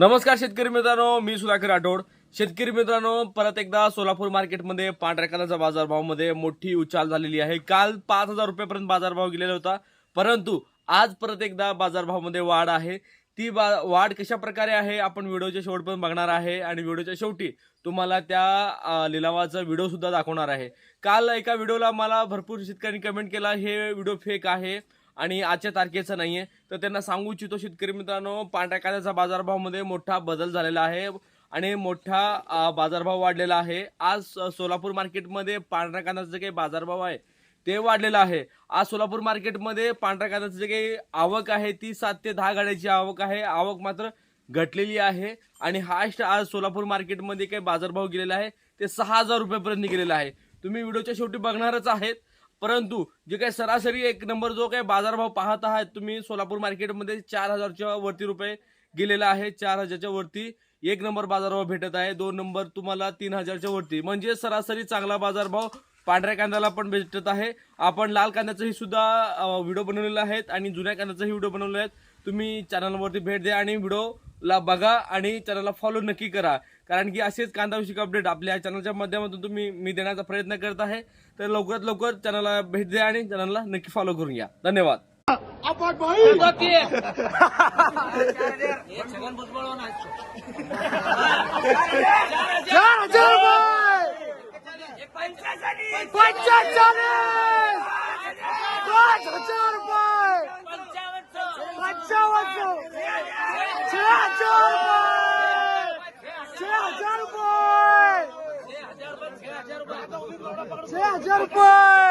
नमस्कार शेतकरी मित्रांनो मी सुधाकर राठोड. शेतकरी मित्रांनो परत एकदा सोलापूर मार्केटमध्ये पांढऱ्या कलरचा बाजारभावामध्ये मोठी उचाल झालेली आहे. काल पाच हजार रुपयापर्यंत बाजारभाव गेलेला होता. परंतु आज परत एकदा बाजारभावामध्ये वाढ आहे. ती बा वाढ कशा प्रकारे आहे आपण व्हिडिओच्या शेवटपर्यंत बघणार आहे आणि व्हिडिओच्या शेवटी तुम्हाला त्या लिलावाचा व्हिडिओ सुद्धा दाखवणार आहे. काल एका व्हिडिओला मला भरपूर शेतकऱ्यांनी कमेंट केला हे व्हिडिओ फेक आहे. आणि आजच्या तारखेचं नाहीये. तर त्यांना सांगू इच्छितो शेतकरी मित्रांनो पांढऱ्या कांद्याचा बाजारभावामध्ये मोठा बदल झालेला आहे आणि मोठा बाजारभाव वाढलेला आहे. आज सोलापूर मार्केटमध्ये पांढऱ्या कांद्याचा जे काही बाजारभाव आहे ते वाढलेलं आहे. आज सोलापूर मार्केटमध्ये पांढऱ्या कांद्याची जे काही आवक आहे ती सात ते दहा गाड्याची आवक आहे. आवक मात्र घटलेली आहे. आणि हायस्ट आज सोलापूर मार्केटमध्ये काही बाजारभाव गेलेला आहे ते सहा हजार रुपयापर्यंत गेलेला आहे. तुम्ही व्हिडिओच्या शेवटी बघणारच आहेत. परंतु जे काही सरासरी एक नंबर जो काही बाजारभाव पाहत आहात तुम्ही सोलापूर मार्केटमध्ये चार हजारच्या वरती रुपये गेलेला आहे चार हजारच्या वरती एक नंबर बाजारभाव भेटत आहे दोन नंबर तुम्हाला तीन हजारच्या वरती. म्हणजे सरासरी चांगला बाजारभाव पांढऱ्या कांद्याला पण भेटत आहे. आपण लाल कांद्याचाही सुद्धा व्हिडिओ बनवलेला आहेत आणि जुन्या कांद्याचाही व्हिडिओ बनवले आहेत. तुम्ही चॅनलवरती भेट द्या आणि व्हिडिओला बघा आणि चॅनलला फॉलो नक्की करा. कारण की असेच कांदाविषयक अपडेट आपल्या चॅनलच्या माध्यमातून तुम्ही मी देण्याचा प्रयत्न करत आहे. तर लवकरात लवकर चॅनलला भेट द्या आणि चॅनलला नक्की फॉलो करून घ्या. धन्यवाद. पंचावन्न छह हजार रुपये